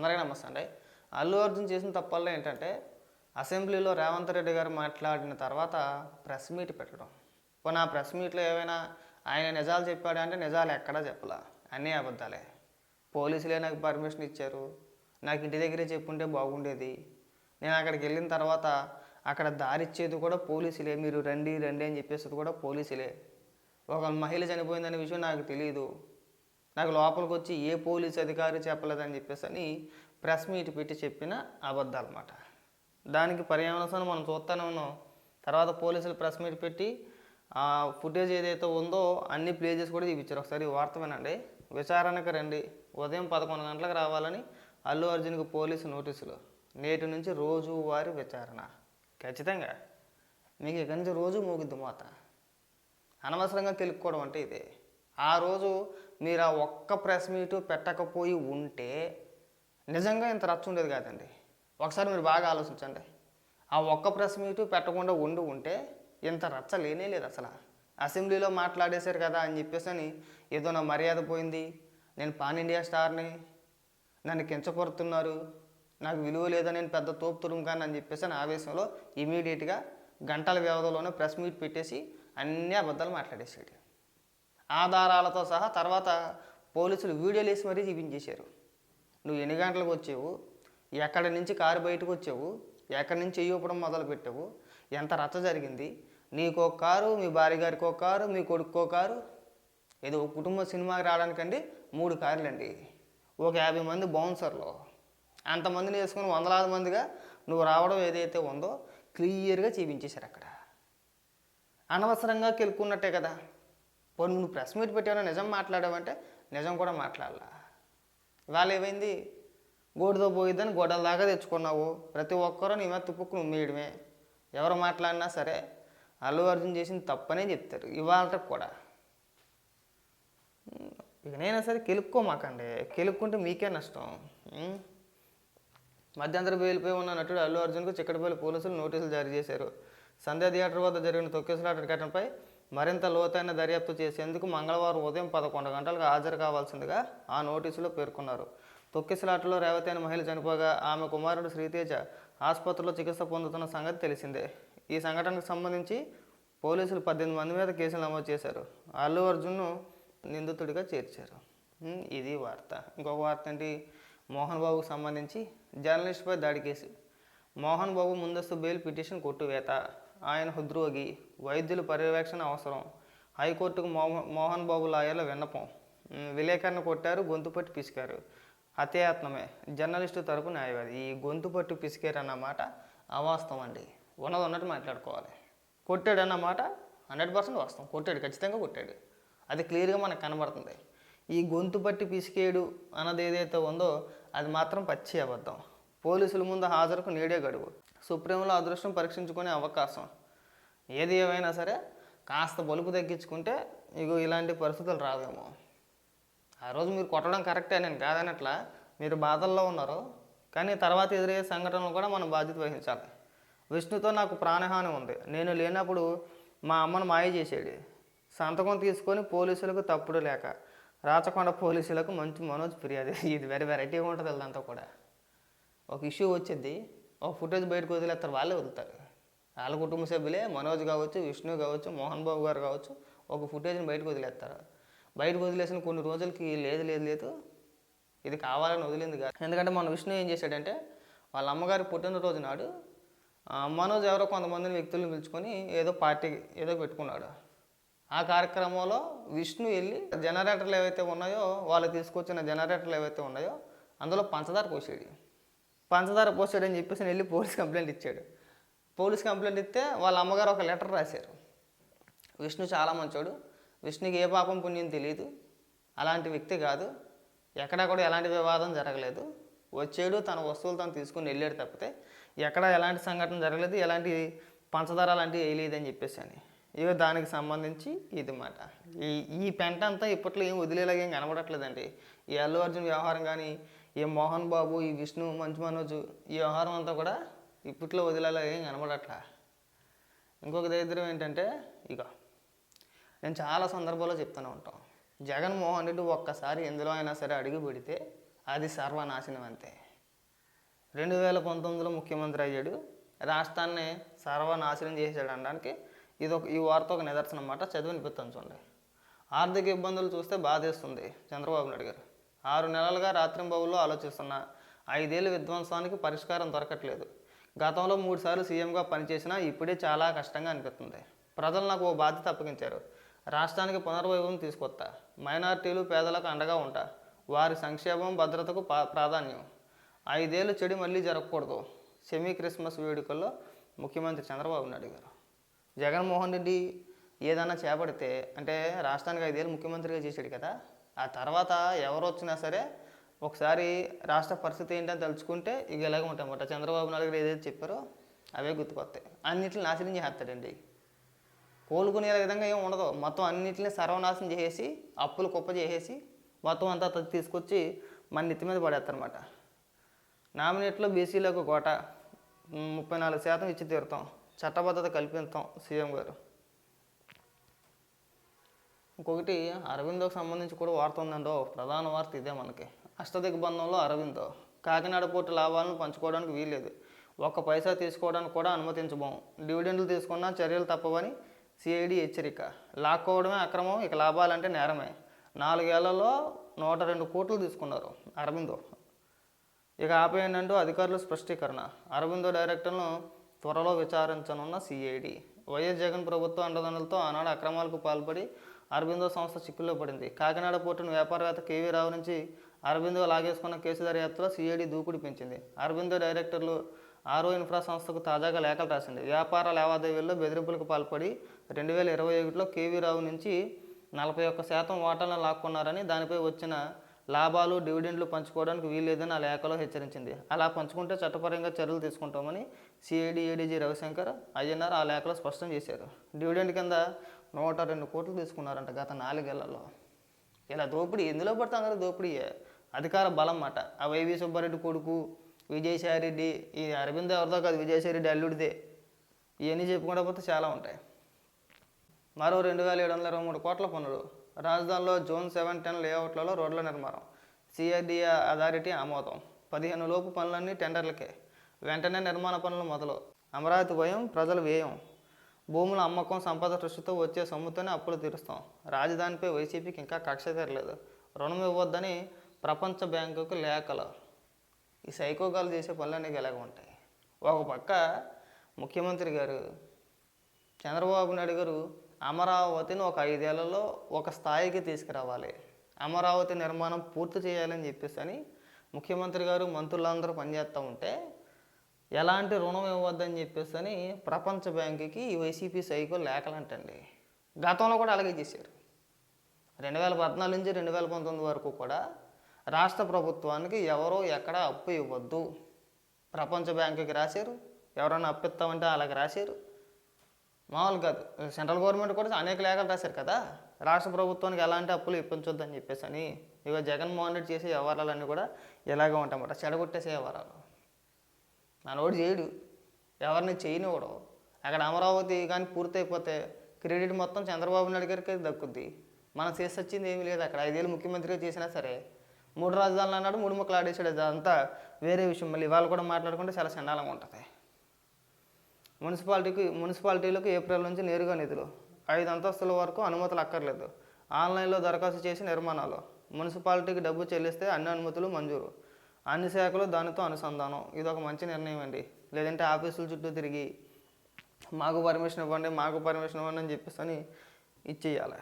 అందరికీ నమస్తే అండి. అల్లు అర్జున్ చేసిన తప్పల్లో ఏంటంటే అసెంబ్లీలో రేవంత్ రెడ్డి గారు మాట్లాడిన తర్వాత ప్రెస్ మీట్ పెట్టడం. పోనీ ఆ ప్రెస్ మీట్లో ఏమైనా ఆయన నిజాలు చెప్పాడు అంటే నిజాలు ఎక్కడా చెప్పలా. అన్నీ అబద్ధాలే. పోలీసులే నాకు పర్మిషన్ ఇచ్చారు? నాకు ఇంటి దగ్గరే చెప్పుంటే బాగుండేది. నేను అక్కడికి వెళ్ళిన తర్వాత అక్కడ దారిచ్చేది కూడా పోలీసులే. మీరు రండి రండి అని చెప్పేసి కూడా పోలీసులే. ఒక మహిళ చనిపోయిందనే విషయం నాకు తెలియదు నాకు లోపలికి వచ్చి ఏ పోలీస్ అధికారి చెప్పలేదని చెప్పేసి అని ప్రెస్ మీట్ పెట్టి చెప్పిన అబద్ధాలన్నమాట దానికి పర్యావరణం మనం చూస్తూనే ఉన్నాం. తర్వాత పోలీసులు ప్రెస్ మీట్ పెట్టి ఆ ఫుటేజ్ ఏదైతే ఉందో అన్ని ప్లేజెస్ కూడా చూపించారు. ఒకసారి వార్త వినండి. విచారణకు రండి. ఉదయం పదకొండు గంటలకు రావాలని అల్లు అర్జున్కి పోలీసు నోటీసులు. నేటి నుంచి రోజువారీ విచారణ. ఖచ్చితంగా. మీకు ఇక్కడి నుంచి రోజు మోగిద్ది మోత. అనవసరంగా కెలుక్కోవడం అంటే ఇదే. ఆ రోజు మీరు ఆ ఒక్క ప్రెస్ మీటు పెట్టకపోయి ఉంటే నిజంగా ఇంత రచ్చ ఉండేది కాదండి. ఒకసారి మీరు బాగా ఆలోచించండి. ఆ ఒక్క ప్రెస్ మీటు పెట్టకుండా ఉండి ఉంటే ఇంత రచ్చ లేనే లేదు అసలు. అసెంబ్లీలో మాట్లాడేశారు కదా అని చెప్పేసి అని ఏదో నా మర్యాద పోయింది. నేను పాన్ ఇండియా స్టార్ని నన్ను కించపడుతున్నారు నాకు విలువ లేదా నేను పెద్ద తోపు తురుముకాను అని చెప్పేసి అని ఆవేశంలో ఇమీడియట్గా గంటల వ్యవధిలోనే ప్రెస్ మీట్ పెట్టేసి అన్ని అబద్ధాలు మాట్లాడేసాడు ఆధారాలతో సహా తర్వాత పోలీసులు వీడియోలు వేసి మరీ చూపించేశారు. నువ్వు ఎన్ని గంటలకు వచ్చావు? ఎక్కడి నుంచి కారు బయటకు వచ్చావు? ఎక్కడి నుంచి ఇవ్వడం మొదలు పెట్టావు? ఎంత రచ్చ జరిగింది? నీకో కారు మీ భార్య గారికి ఒక కారు మీ కొడుకో కారు? ఏదో ఒక కుటుంబ సినిమాకి రావడానికండి మూడు కార్లండి. ఒక యాభై మంది బౌన్సర్లు. అంతమందిని వేసుకుని వందలాది మందిగా నువ్వు రావడం ఏదైతే ఉందో క్లియర్గా చూపించేశారు అక్కడ. అనవసరంగా కెలుక్కున్నట్టే కదా. పోనీ నువ్వు ప్రెస్ మీట్ పెట్టావు నిజం మాట్లాడావంటే నిజం కూడా మాట్లాడాల. ఇవాళ ఏమైంది? గోడుతో పోయిద్దని గోడల దాకా తెచ్చుకున్నావు. ప్రతి ఒక్కరూ నీ మీద తుప్పుకు నుమ్మేయడమే. ఎవరు మాట్లాడినా సరే అల్లు అర్జున్ చేసింది తప్పనే చెప్తారు ఇవాళ కూడా. ఇకనైనా సరే కెలుక్కోమాకండి. కెలుక్కుంటే మీకే నష్టం. మధ్యంతర బెయిల్పై ఉన్న నటుడు అల్లు అర్జున్కు చిక్కడపల్లి పోలీసులు నోటీసులు జారీ చేశారు. సంధ్యా థియేటర్ వద్ద జరిగిన తొక్కేసులాట ఘటనపై మరింత లోతైన దర్యాప్తు చేసేందుకు మంగళవారం ఉదయం పదకొండు గంటలకు హాజరు కావాల్సిందిగా ఆ నోటీసులో పేర్కొన్నారు. తొక్కిసలాటలో రేవతి అనే మహిళ చనిపోగా ఆమె కుమారుడు శ్రీతేజ ఆసుపత్రిలో చికిత్స పొందుతున్న సంగతి తెలిసిందే. ఈ సంఘటనకు సంబంధించి పోలీసులు పద్దెనిమిది మంది మీద కేసులు నమోదు చేశారు. అల్లు అర్జున్ను నిందితుడిగా చేర్చారు. ఇది వార్త. ఇంకొక వార్త ఏంటి? మోహన్ బాబుకు సంబంధించి జర్నలిస్ట్పై దాడి కేసు. మోహన్ బాబు ముందస్తు బెయిల్ పిటిషన్ కొట్టువేత. ఆయన హృద్రోగి. వైద్యుల పర్యవేక్షణ అవసరం. హైకోర్టుకు మోహ మోహన్ బాబు లాయర్ల విన్నపం. విలేకరణ కొట్టారు గొంతు పట్టి పిసికారు. హత్యాయత్నమే. జర్నలిస్టు తరపు న్యాయవాది. ఈ గొంతు పట్టు పిసికారు అన్నమాట అవాస్తవం అండి ఉన్నది ఉన్నట్టు మాట్లాడుకోవాలి. కొట్టాడు అన్నమాట హండ్రెడ్ పర్సెంట్ వాస్తవం. కొట్టాడు ఖచ్చితంగా కొట్టాడు. అది క్లియర్గా మనకు కనబడుతుంది. ఈ గొంతు పట్టి పిసికేడు అన్నది ఏదైతే ఉందో అది మాత్రం పచ్చి అబద్ధం. పోలీసుల ముందు హాజరుకు నేడే గడువు. సుప్రీంలో అదృష్టం పరీక్షించుకునే అవకాశం. ఏది ఏమైనా సరే కాస్త బలుపు తగ్గించుకుంటే ఇగో ఇలాంటి పరిస్థితులు రావేమో. ఆ రోజు మీరు కొట్టడం కరెక్టే నేను కాదనట్లా మీరు బాధల్లో ఉన్నారు. కానీ తర్వాత ఎదురయ్యే సంఘటనలు కూడా మనం బాధ్యత వహించాలి. విష్ణుతో నాకు ప్రాణహాని ఉంది. నేను లేనప్పుడు మా అమ్మను మాయ చేసేది. సంతకం తీసుకొని పోలీసులకు తప్పుడు లేక రాచకొండ పోలీసులకు మంచి మనోజ్ ఫిర్యాదు. ఇది వెరీ వెరైటీగా ఉంటుంది ఇదంతా కూడా. ఒక ఇష్యూ వచ్చింది. ఒక ఫుటేజ్ బయటకు వదిలేస్తారు వాళ్ళే వదులుతారు. వాళ్ళ కుటుంబ సభ్యులే మనోజ్ కావచ్చు విష్ణు కావచ్చు మోహన్ బాబు గారు కావచ్చు ఒక ఫుటేజ్ని బయటకు వదిలేస్తారు. బయటకు వదిలేసిన కొన్ని రోజులకి లేదు లేదు లేదు ఇది కావాలని వదిలింది కాదు. ఎందుకంటే మన విష్ణు ఏం చేశాడంటే వాళ్ళ అమ్మగారి పుట్టినరోజు నాడు ఆ, మనోజ్ ఎవరో కొంతమందిని వ్యక్తులను పిలుచుకొని ఏదో పార్టీ ఏదో పెట్టుకున్నాడు. ఆ కార్యక్రమంలో విష్ణు వెళ్ళి జనరేటర్లు ఏవైతే ఉన్నాయో వాళ్ళు తీసుకొచ్చిన జనరేటర్లు ఏవైతే ఉన్నాయో అందులో పంచదార పోసాడు. పంచదార పోసాడని చెప్పేసి వెళ్ళి పోలీస్ కంప్లైంట్ ఇచ్చాడు. పోలీస్ కంప్లైంట్ ఇస్తే వాళ్ళ అమ్మగారు ఒక లెటర్ రాశారు. విష్ణు చాలా మంచోడు. విష్ణుకి ఏ పాపం పుణ్యం తెలియదు అలాంటి వ్యక్తి కాదు. ఎక్కడా కూడా ఎలాంటి వివాదం జరగలేదు. వచ్చాడు తన వస్తువులు తను తీసుకుని వెళ్ళాడు తప్పితే ఎక్కడ ఎలాంటి సంఘటన జరగలేదు. ఎలాంటి పంచదార లాంటివి వేయలేదని చెప్పేసి అని. ఇక దానికి సంబంధించి ఇది మాట. ఈ ఈ పెంట అంతా ఇప్పట్లో ఏం వదిలేలాగా ఏం కనబడట్లేదండి. ఈ అల్లు అర్జున్ వ్యవహారం కానీ ఈ మోహన్ బాబు ఈ విష్ణు మంచు మనోజు ఈ వ్యవహారం అంతా కూడా ఇప్పట్లో వదిలేలా ఏం కనబడట్లా. ఇంకొక దరిద్రం ఏంటంటే ఇక నేను చాలా సందర్భాల్లో చెప్తూనే ఉంటాం. జగన్మోహన్ రెడ్డి ఒక్కసారి ఎందులో అయినా సరే అడుగు పెడితే అది సర్వనాశనం అంతే. రెండు వేల పంతొమ్మిదిలో ముఖ్యమంత్రి అయ్యాడు. రాష్ట్రాన్ని సర్వనాశనం చేసాడు అనడానికి ఇది ఒక ఈ వార్త ఒక నిదర్శనం అన్నమాట. చదివినిపిస్తాను చూడండి. ఆర్థిక ఇబ్బందులు చూస్తే బాధేస్తుంది చంద్రబాబు నాయుడు గారు. ఆరు నెలలుగా రాత్రింబాబులో ఆలోచిస్తున్న. ఐదేళ్ళు విధ్వంసానికి పరిష్కారం దొరకట్లేదు. గతంలో మూడు సార్లు సీఎంగా పనిచేసినా ఇప్పుడే చాలా కష్టంగా అనిపిస్తుంది. ప్రజలు నాకు ఓ బాధ్యత అప్పగించారు. రాష్ట్రానికి పునర్వైభవం తీసుకొస్తా మైనారిటీలు పేదలకు అండగా ఉంటా. వారి సంక్షేమం భద్రతకు ప్రాధాన్యం. ఐదేళ్ళు చెడు మళ్ళీ జరగకూడదు. సెమీ క్రిస్మస్ వేడుకల్లో ముఖ్యమంత్రి చంద్రబాబు నాయుడు గారు. జగన్మోహన్ రెడ్డి ఏదైనా చేపడితే అంటే రాష్ట్రానికి ఐదేళ్ళు ముఖ్యమంత్రిగా చేశాడు కదా ఆ తర్వాత ఎవరు వచ్చినా సరే ఒకసారి రాష్ట్ర పరిస్థితి ఏంటని తలుచుకుంటే ఇక ఇలాగే ఉంటామన్నమాట. చంద్రబాబు నాయుడు గారు ఏదైతే చెప్పారో అవే గుర్తుకొస్తాయి. అన్నింటిని నాశనం చేస్తాడండి కోలుకునే విధంగా ఏం ఉండదు. మొత్తం అన్నింటిని సర్వనాశనం చేసేసి అప్పులు కుప్ప చేసేసి మొత్తం అంతా తీసుకొచ్చి మన నెత్తి మీద పడేస్తారనమాట నామినేట్లో బీసీలకు కోట ముప్పై నాలుగు శాతం ఇచ్చి తీరుతాం. చట్టబద్ధత కల్పిస్తాం సీఎం గారు. ఇంకొకటి అరవిందోకి సంబంధించి కూడా వార్త ఉందండో. ప్రధాన వార్త ఇదే మనకి. అష్టదిగ్బంధంలో అరవిందో. కాకినాడ పోర్టు లాభాలను పంచుకోవడానికి వీల్లేదు. ఒక్క పైసా తీసుకోవడానికి కూడా అనుమతించబోం. డివిడెండ్లు తీసుకున్నా చర్యలు తప్పవని సిఐడి హెచ్చరిక. లాక్కోవడమే అక్రమం ఇక లాభాలంటే నేరమే. నాలుగేళ్ళలో నూట రెండు కోట్లు తీసుకున్నారు అరవిందో. ఇక ఆపేయండి అధికారులు స్పష్టీకరణ. అరవిందో డైరెక్టర్ను త్వరలో విచారించనున్న సిఐడి. వైఎస్ జగన్ ప్రభుత్వ అండదండలతో ఆనాడు అక్రమాలకు పాల్పడి అరవిందో సంస్థ చిక్కుల్లో పడింది. కాకినాడ పోర్టును వ్యాపారవేత్త కేవీ రావు నుంచి అరబిందో లాగేసుకున్న కేసు దర్యాప్తులో సిఐడి దూకుడు పెంచింది. అరబిందో డైరెక్టర్లు ఆరో ఇన్ఫ్రా సంస్థకు తాజాగా లేఖలు రాసింది. వ్యాపార లావాదేవీల్లో బెదిరింపులకు పాల్పడి రెండు వేల ఇరవై ఒకటిలో కేవీ రావు నుంచి నలభై ఒక్క శాతం వాటాలను లాక్కున్నారని దానిపై వచ్చిన లాభాలు డివిడెండ్లు పంచుకోవడానికి వీల్లేదని ఆ లేఖలో హెచ్చరించింది. అలా పంచుకుంటే చట్టపరంగా చర్యలు తీసుకుంటామని సిఐడి ఏడీజీ రవిశంకర్ ఐఎన్ఆర్ ఆ లేఖలో స్పష్టం చేశారు. డివిడెండ్ కింద నూట రెండు కోట్లు తీసుకున్నారంట గత నాలుగేళ్ళలో. ఇలా దోపిడీ ఎందులో పడితే అందరూ దోపిడీ? అధికార బలం మాట ఆ వైవి సుబ్బారెడ్డి కొడుకు విజయసాయిరెడ్డి ఈ అరవింద్ ఎవరిదో కాదు విజయసాయిరెడ్డి అల్లుడిదే. ఇవన్నీ చెప్పుకుంటా పోతే చాలా ఉంటాయి. మరో రెండు వేల ఏడు వందల ఇరవై మూడు కోట్ల పనులు రాజధానిలో జోన్ సెవెన్ టెన్ లేఅవుట్లలో రోడ్ల నిర్మాణం. సిఆర్డిఏ అథారిటీ ఆమోదం. పదిహేను లోపు పనులన్నీ టెండర్లకే. వెంటనే నిర్మాణ పనులు మొదలు. అమరావతి భయం ప్రజల వ్యయం. భూముల అమ్మకం సంపద సృష్టితో వచ్చే సొమ్ముతోనే అప్పులు తీరుస్తాం. రాజధానిపై వైసీపీకి ఇంకా కక్ష తీరలేదు. రుణం ఇవ్వద్దని ప్రపంచ బ్యాంకుకు లేఖలు. ఈ సైకోగాలు చేసే పనులన్నీ ఎలాగ ఉంటాయి? ఒక పక్క ముఖ్యమంత్రి గారు చంద్రబాబు నాయుడు గారు అమరావతిని ఒక ఐదేళ్ళలో ఒక స్థాయికి తీసుకురావాలి. అమరావతి నిర్మాణం పూర్తి చేయాలని చెప్పేసి అని ముఖ్యమంత్రి గారు మంత్రులందరూ పనిచేస్తూ ఉంటే ఎలాంటి రుణం ఇవ్వద్దని చెప్పేసి అని ప్రపంచ బ్యాంకుకి వైసీపీ సైకో లేఖలంటండి గతంలో కూడా అలాగే చేశారు. రెండు వేల పద్నాలుగు నుంచి రెండు వేల పంతొమ్మిది వరకు కూడా రాష్ట్ర ప్రభుత్వానికి ఎవరో ఎక్కడ అప్పు ఇవ్వద్దు. ప్రపంచ బ్యాంకుకి రాశారు. ఎవరైనా అప్పిస్తామంటే అలాగే రాశారు. మామూలు కాదు. సెంట్రల్ గవర్నమెంట్ కూడా అనేక లేఖలు రాశారు కదా. రాష్ట్ర ప్రభుత్వానికి ఎలాంటి అప్పులు ఇప్పించొద్దని చెప్పేసి అని ఇక జగన్మోహన్ రెడ్డి చేసే వ్యవహారాలన్నీ కూడా ఇలాగే ఉంటాయన్నమాట. చెడగొట్టేసే వ్యవహారాలు. మనోడు చేయడు. ఎవరిని చేయనివ్వడు. అక్కడ అమరావతి కానీ పూర్తయిపోతే క్రెడిట్ మొత్తం చంద్రబాబు నాయుడు గారికి దక్కుద్ది. మనం చేసి వచ్చింది ఏమీ లేదు. అక్కడ ఐదేళ్ళు ముఖ్యమంత్రిగా చేసినా సరే మూడు రాజధానులు అన్నాడు మూడు ముక్కలు ఆడేసాడు అదంతా వేరే విషయం. మళ్ళీ ఇవాళ కూడా మాట్లాడుకుంటే చాలా చండాలంగా ఉంటుంది. మున్సిపాలిటీకి మున్సిపాలిటీలకు ఏప్రిల్ నుంచి నేరుగా నిధులు. ఐదు అంతస్తుల వరకు అనుమతులు అక్కర్లేదు. ఆన్లైన్లో దరఖాస్తు చేసి నిర్మాణాలు. మున్సిపాలిటీకి డబ్బు చెల్లిస్తే అన్ని అనుమతులు మంజూరు. అన్ని శాఖలు దానితో అనుసంధానం. ఇది ఒక మంచి నిర్ణయం అండి. లేదంటే ఆఫీసుల చుట్టూ తిరిగి మాకు పర్మిషన్ ఇవ్వండి మాకు పర్మిషన్ ఇవ్వండి అని చెప్పేసి అని ఇచ్చేయాలి.